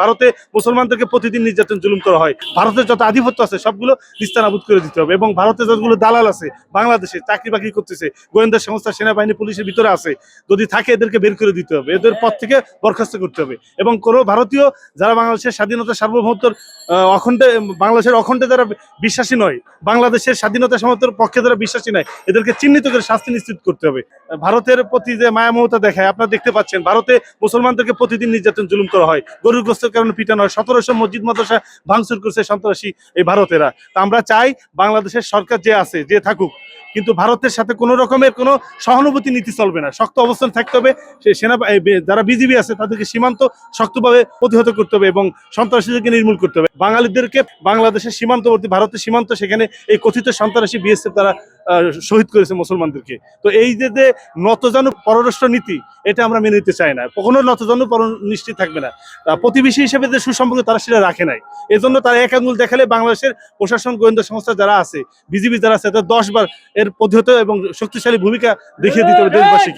ভারতে মুসলমানদেরকে প্রতিদিন নির্যাতন জুলুম করা হয়। ভারতের যত আধিপত্য আছে, সবগুলো নিস্তানাবুদ করে দিতে হবে। এবং ভারতে যতগুলো দালাল আছে, বাংলাদেশে চাকরি বাকরি করতেছে, গোয়েন্দা সংস্থা, সেনাবাহিনী, পুলিশের ভিতরে আছে, যদি থাকে এদেরকে বের করে দিতে হবে। এদের পদ থেকে বরখাস্ত করতে হবে। এবং কোনো ভারতীয় যারা বাংলাদেশের স্বাধীনতা সার্বভৌমত্বর অখণ্ডে, বাংলাদেশের অখণ্ডে যারা বিশ্বাসী নয়, বাংলাদেশের স্বাধীনতা সার্বভৌমত্বর পক্ষে যারা বিশ্বাসী নয়, এদেরকে চিহ্নিত করে শাস্তি নিশ্চিত করতে হবে। ভারতের প্রতি যে মায়া মমতা দেখায়, আপনারা দেখতে পাচ্ছেন, ভারতে মুসলমানদেরকে প্রতিদিন নির্যাতন জুলুম করা হয়। গরুর গোস্তের কারণে পিটানো হয় সতেরোশো মসজিদ মাদ্রাসা ভাঙচুর করছে সন্ত্রাসী এই ভারতেরা। তা আমরা চাই বাংলাদেশের সরকার যে আছে, যে থাকুক, কিন্তু ভারতের সাথে কোনো রকমের কোনো সহানুভূতি নীতি চলবে না। শক্ত অবস্থান থাকতে হবে সেনা যারা বিজিবি আছে, তাদেরকে সীমান্ত শক্তভাবে প্রতিহত করতে হবে এবং সন্ত্রাসীদেরকে নির্মূল করতে হবে। বাঙালিদেরকে বাংলাদেশের সীমান্তবর্তী, ভারতের সীমান্ত, সেখানে এই কথিত সন্ত্রাসী, বিএসএফ তারা শহীদ করেছে মুসলমানদেরকে। তো এই যে যে নতজানু পররাষ্ট্র নীতি, এটা আমরা মেনে নিতে চাই না। কখনো নতজানু নিশ্চিত থাকবে না। প্রতিবেশী হিসেবে যে সুসম্পর্ক, তারা সেটা রাখে নাই। এজন্য তারা এক আঙুল দেখালে বাংলাদেশের প্রশাসন, গোয়েন্দা সংস্থা যারা আছে, বিজিবি যারা আছে, তারা দশ বার এর প্রতিহত এবং শক্তিশালী ভূমিকা দেখিয়ে দিতে হবে দেশবাসীকে।